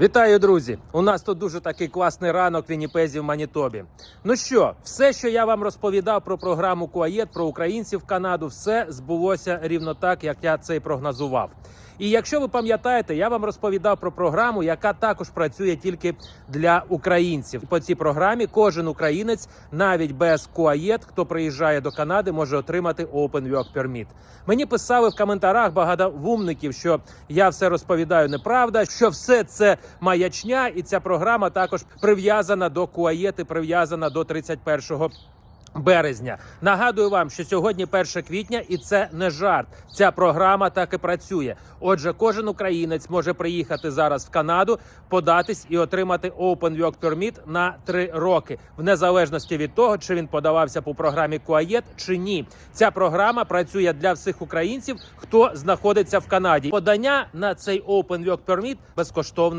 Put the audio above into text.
Вітаю, друзі! У нас тут дуже такий класний ранок в в Манітобі. Ну що, все, що я вам розповідав про програму Куаєт, про українців в Канаду, все збулося рівно так, як я це і прогнозував. І якщо ви пам'ятаєте, я вам розповідав про програму, яка також працює тільки для українців. По цій програмі кожен українець, навіть без КУАЄТ, хто приїжджає до Канади, може отримати Open Work Permit. Мені писали в коментарях багато вумників, що я все розповідаю неправда, що все це маячня, і ця програма також прив'язана до КУАЄТ і прив'язана до 31 березня. Нагадую вам, що сьогодні 1 квітня, і це не жарт. Ця програма так і працює. Отже, кожен українець може приїхати зараз в Канаду, податись і отримати Open Work Permit на 3 роки, в незалежності від того, чи він подавався по програмі КУАЄТ чи ні. Ця програма працює для всіх українців, хто знаходиться в Канаді. Подання на цей Open Work Permit безкоштовне.